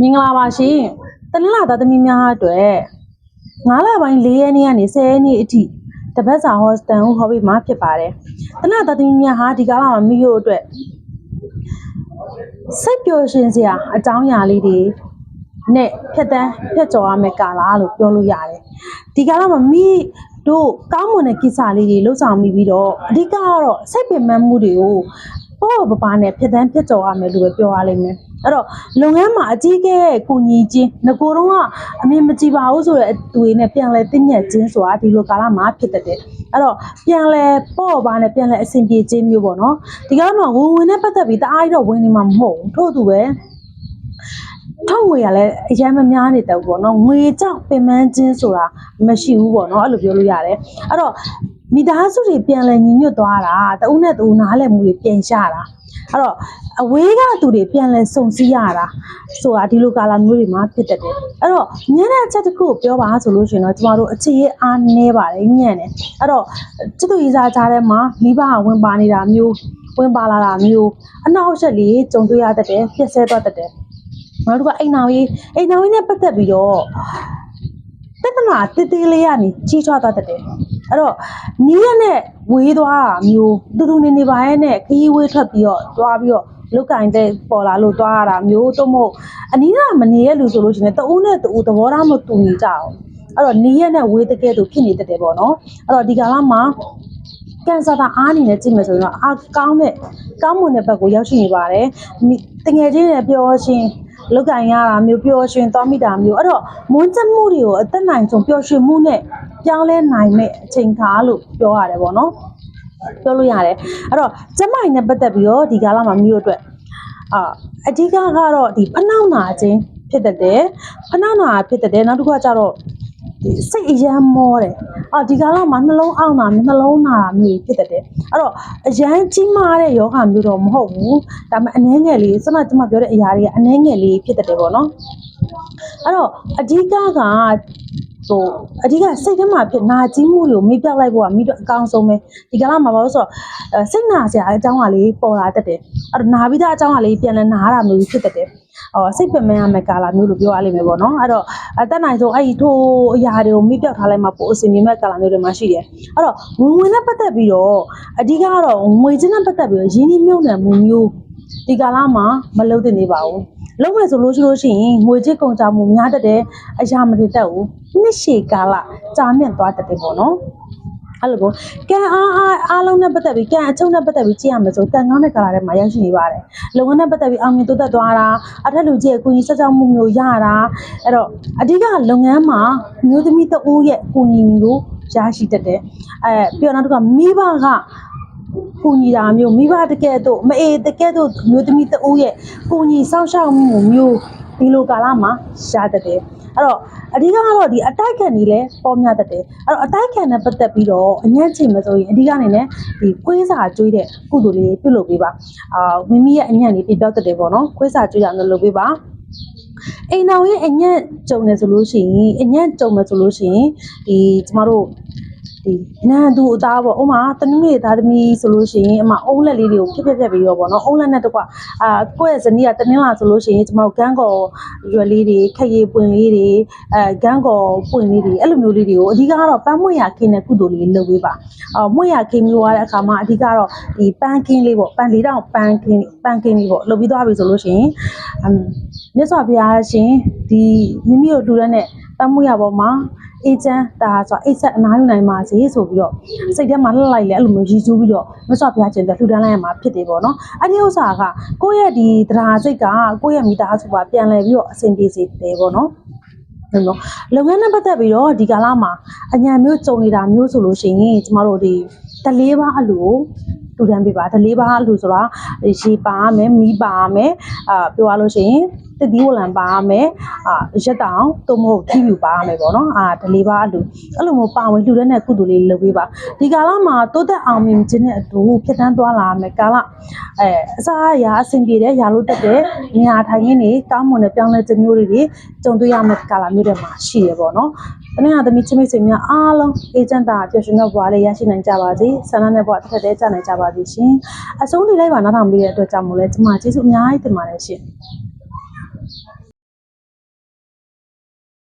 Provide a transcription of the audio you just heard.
မင်္ဂလာပါရှင်တနင်္လာသားသမီးများအတွက်9လပိုင်း4ရက်နေ့ကနေ10ရက်နေ့အထိတပတ်စာဟောစတန်ကိုဟောပြီးမှဖြစ်ပါတယ်တနင်္လာသားသမီးများဟာဒီကာလမှာမိတို့အတွက်စိတ်ပျော်ရွှင်စရာအကြောင်းအရာလေးတွေနဲ့ဖြတ်တန်းဖြတ်ကျော်ရမယ့်ကာလလို့ပြောလို့ရတယ်ဒီကာလမှာမိတို့ကောင်းမွန်တဲ့ကိစ္စလေးတွေလှုပ်ဆောင်မိပြီးတော့အဓိကကတော့စိတ်ပင်ပန်းမှုတွေကို ပေါ့ပပနဲ့ဖြတ်တန်းဖြတ်ကျော်ရမယ်လို့ပဲပြောရလိမ့်မယ်အဲ့တော့လုပ်ငန်းမှာအကြီးကဲကိုညီချင်းငကိုတော့ကအမြင်မကြည့်ပါဘူးဆိုတဲ့အတွေ့နဲ့ပြန်လဲတင်းညက်ချင်းဆိုတာဒီလိုကာလမှာဖြစ်တတ်တယ်အဲ့တော့ပြန်လဲပေါ့ပါနဲ့ပြန်လဲအဆင်ပြေခြင်းမျိုးပေါ့နော်ဒီကာလမှာဝင်ဝင်နဲ့ပတ်သက်ပြီးတအားတော့ဝင်နေမှာမဟုတ်ဘူးထို့သူပဲထောက်ငွေရလဲအရင်မများနေတယ်ပေါ့နော်ငွေကြောင့်ပင်ပန်းခြင်းဆိုတာမရှိဘူးပေါ့နော်အဲ့လိုပြောလို့ရတယ်အဲ့တော့ မိသားစုတွေပြန်လဲညီညွတ်သွားတာတဦးနဲ့တဦးနားလည်မှုတွေပြန်ရှာတာအဲ့တော့အဝေးကသူတွေပြန်လဲစုံစည်းရတာဆိုတာဒီလိုကာလမျိုးတွေမှာဖြစ်တတ်တယ်အဲ့တော့ညနေအချက်တစ်ခုကိုပြောပါဆိုလို့ရှိရင်တော့ကျမတို့အခြေရေးအားနည်းပါတယ်ညံ့တယ်အဲ့တော့ချစ်သူရေးစားကြားထဲမှာမိဘကဝင်ပါနေတာမျိုးဝင်ပါလာတာမျိုးအနောက်အချက်လေးကြုံတွေ့ရတတ်တယ်ပြည့်စဲသွားတတ်တယ်နောက်တစ်ခုကအိမ်နောက်ရေးအိမ်နောက်ရေးနဲ့ပတ်သက်ပြီးတော့တက္ကနာတေးသေးလေးကနေကြီးထွားသွားတတ်တယ် အဲ့တော့နီးရနဲ့ဝေးသွားတာမျိုးတူတူနေနေပါရဲ့နဲ့ခရီးဝေးထွက်ပြီးတော့သွားပြီးတော့လုတ်ကင်တဲ့ပေါ်လာလို့သွားရတာမျိုးတော့မဟုတ်အနီးကမနေရလူဆိုလို့ရှိရင်တအုပ်နဲ့တအုပ်သဘောထားမတူညီကြအောင်အဲ့တော့နီးရနဲ့ဝေးတကယ်သူဖြစ်နေတတ်တယ်ပေါ့နော်အဲ့တော့ဒီကာလမှာကန်ဆာတာအားနေနဲ့ကြည့်မယ်ဆိုရင်တော့အားကောင်းတဲ့ကောင်းမွန်တဲ့ဘက်ကိုရောက်ရှိနေပါတယ်မိတငယ်ချင်းတွေပြောရှင်လုတ်ကင်ရတာမျိုးပျော်ရွှင်သွားမိတာမျိုးအဲ့တော့မွန်းချက်မှုတွေကိုအသက်နိုင်ဆုံးပျော်ရွှင်မှုနဲ့ ပြောင်းလဲနိုင်မဲ့အချိန်ခါလို့ပြောရတယ်ပေါ့နော်ပြောလို့ရတယ်အဲ့တော့ကျမကြီးနဲ့ပတ်သက်ပြီးတော့ဒီကာလမှာမျိုးအတွက်အာအဓိကကတော့ဒီဖနှောက်နာခြင်းဖြစ်တတ်တယ်ဖနှောက်နာဖြစ်တတ်တယ်နောက်တစ်ခုကကျတော့ဒီစိတ်အယမ်းမောတယ်အော်ဒီကာလမှာနှလုံးအောင့်တာနှလုံးနာတာမျိုးဖြစ်တတ်တယ်အဲ့တော့အယမ်းကြီးမားတဲ့ယောဂမျိုးတော့မဟုတ်ဘူးဒါပေမဲ့အနှဲငယ်လေးစမကျမပြောတဲ့အရာတွေကအနှဲငယ်လေးဖြစ်တတ်တယ်ပေါ့နော်အဲ့တော့အဓိကက ဟိုအဓိကစိတ်ထဲမှာဖြစ်နာကြီးမှုတွေကိုမေ့ပြောက်လိုက်ဖို့ကမိတို့အကောင်းဆုံးပဲဒီကလာမှာဘာလို့ဆိုတော့အဲစိတ်နာစရာအကြောင်းကလေးပေါ်လာတတ်တယ်အဲ့တော့နာပြီးသားအကြောင်းကလေးပြန်လဲနားတာမျိုးဖြစ်တတ်တယ်အော်စိတ်ပင်မရမယ့်ကာလမျိုးလို့ပြောရလိမ့်မယ်ပေါ့နော်အဲ့တော့အတက်နိုင်ဆုံးအဲ့ဒီထိုးအရာတွေကိုမေ့ပြောက်ထားလိုက်မှပိုအစင်မြင့်မဲ့ကာလမျိုးတွေမှာရှိတယ်အဲ့တော့ဝင်ဝင်နဲ့ပတ်သက်ပြီးတော့အဓိကကတော့ငွေချင်းနဲ့ပတ်သက်ပြီးတော့ရင်းနှီးမြှုပ်နှံမှုမျိုးဒီကာလမှာမလုပ်သင့်သေးပါဘူး လုံးမယ်ဆိုလို့ရှိလို့ရှိရင်ငွေကြေးကုန်ကြမှုများတတ်တယ်အရာမတည်တတ်ဘူးနှစ်ရှည်ကာလကြာမြင့်သွားတတ်တယ်ပေါ့နော်အဲ့လိုကိုကံအားအားအားလုံးနဲ့ပတ်သက်ပြီးကံအချုံနဲ့ပတ်သက်ပြီးကြည့်ရမယ်ဆိုကံကောင်းတဲ့ကာလထဲမှာရောက်ရှိနေပါတယ်လုပ်ငန်းနဲ့ပတ်သက်ပြီးအောင်မြင်တိုးတက်သွားတာအထက်လူကြီးရဲ့ကိုကြီးဆက်ကြောက်မှုမျိုးရတာအဲ့တော့အဓိကလုပ်ငန်းမှာမျိုးသမီးတဦးရဲ့ကိုညီကိုရရှိတတ်တယ်အဲပြီးတော့နောက်တစ်ခါမိဘက ကိုညီတာမျိုးမိဘတကယ်တော့မအေးတကယ်တော့မျိုးသမီးတဦးရဲ့ကိုညီစောင့်ရှောက်မှုမျိုးဒီလိုကာလမှာရတတ်တယ်အဲ့တော့အဓိကကတော့ဒီအတိုက်ခံနေလဲပေါ်များတတ်တယ်အဲ့တော့အတိုက်ခံနဲ့ပတ်သက်ပြီးတော့အညံ့ချိန်မဆိုရင်အဓိကအနေနဲ့ဒီကွေးစာကျွေးတဲ့ကုသိုလ်လေးပြုလုပ်ပေးပါအာမိမိရဲ့အညံ့လေးပြပြောတတ်တယ်ပေါ့နော်ကွေးစာကျွေးတာမျိုးလုပ်ပေးပါအိမ်တော်ရဲ့အညံ့ကြုံနေဆိုလို့ရှိရင်အညံ့ကြုံမယ်ဆိုလို့ရှိရင်ဒီကျမတို့ ဒီနန်းသူအသားပေါ့ဥမာတနည်းလေးသားသမီးဆိုလို့ရှိရင်အမအုံးလက်လေးတွေကိုဖြတ်ဖြတ်ဖြတ်ပြီးတော့ပေါ့နော်အုံးလက်နဲ့တကွအာကိုယ့်ရဲ့ဇနီးကတနင်းလာဆိုလို့ရှိရင်ကျမတို့ဂန်းကော်ရွယ်လေးတွေခက်ရည်ပွင့်လေးတွေအဲဂန်းကော်ပွင့်လေးတွေအဲ့လိုမျိုးလေးတွေကိုအဓိကကတော့ပန်းမွေရခင်းတဲ့ကုသိုလ်လေးလုပ်ပေးပါအော်မွေရခင်းမျိုးရတဲ့အခါမှာအဓိကတော့ဒီပန်းခင်းလေးပေါ့ပန်းလေးတောင်ပန်းခင်းပန်းခင်းလေးပေါ့လုပ်ပြီးသွားပြီဆိုလို့ရှိရင်အမ်မြတ်စွာဘုရားရှင်ဒီမိမိတို့လူရတဲ့ပန်းမွေရပေါ်မှာ အေးချမ်းတာဆိုအိတ်ဆက်အနားယူနိုင်ပါစေဆိုပြီးတော့စိတ်ထဲမှာလှလိုက်လေအဲ့လိုမျိုးရည်စူးပြီးတော့မဆော့ဖျားခြင်းတဲ့လှူဒန်းလိုက်ရမှာဖြစ်တယ်ပေါ့နော်အဲ့ဒီဥစ္စာကကိုယ့်ရဲ့ဒီတရားစိတ်ကကိုယ့်ရဲ့မိသားစုပါပြန်လဲပြီးတော့အဆင်ပြေစေတယ်ပေါ့နော်နော်လုပ်ငန်းနဲ့ပတ်သက်ပြီးတော့ဒီကာလမှာအညာမျိုးကြုံနေတာမျိုးဆိုလို့ရှိရင်ကျမတို့ဒီတလေးပါအလူကိုတူတန်းပေးပါတလေးပါအလူဆိုတာရေပါရမယ်မီးပါရမယ်အာပြောရလို့ရှိရင် တတိဝလံပါရမယ်အာရက်တောင်သို့မဟုတ်ထီဖြူပါရမယ်ပေါ့နော်အာဒလေးပါအလူအဲ့လိုမျိုးပါဝင်လှူတဲ့နဲ့ကုသိုလ်လေးလုပ်ပေးပါဒီကာလမှာတိုးတက်အောင်မြင်ခြင်းနဲ့အတူဖြစ်တန်းသွားလာမယ်ကာလအဲအစားအရာအဆင်ပြေတဲ့ရာလို့တက်တဲ့နေရာထိုင်ရင်းတွေကောင်းမွန်တဲ့ပြောင်းလဲခြင်းမျိုးတွေကြုံတွေ့ရမယ့်ကာလမျိုးတွေမှာရှိရပေါ့နော်တနင်္လာသမီးချင်းမိတ်ဆွေများအားလုံးအေဂျင့်တာပျော်ရွှင်တဲ့ဘဝလေးရရှိနိုင်ကြပါစေဆန္ဒနဲ့ဘဝတစ်ထက်တည်းကြနိုင်ကြပါစေရှင်အဆုံးထိလိုက်ပါနောက်ထောင်ပြီးတဲ့အတွက်ကြောင့်မို့လဲကျွန်မကျေးဇူးအများကြီးတင်ပါတယ်ရှင်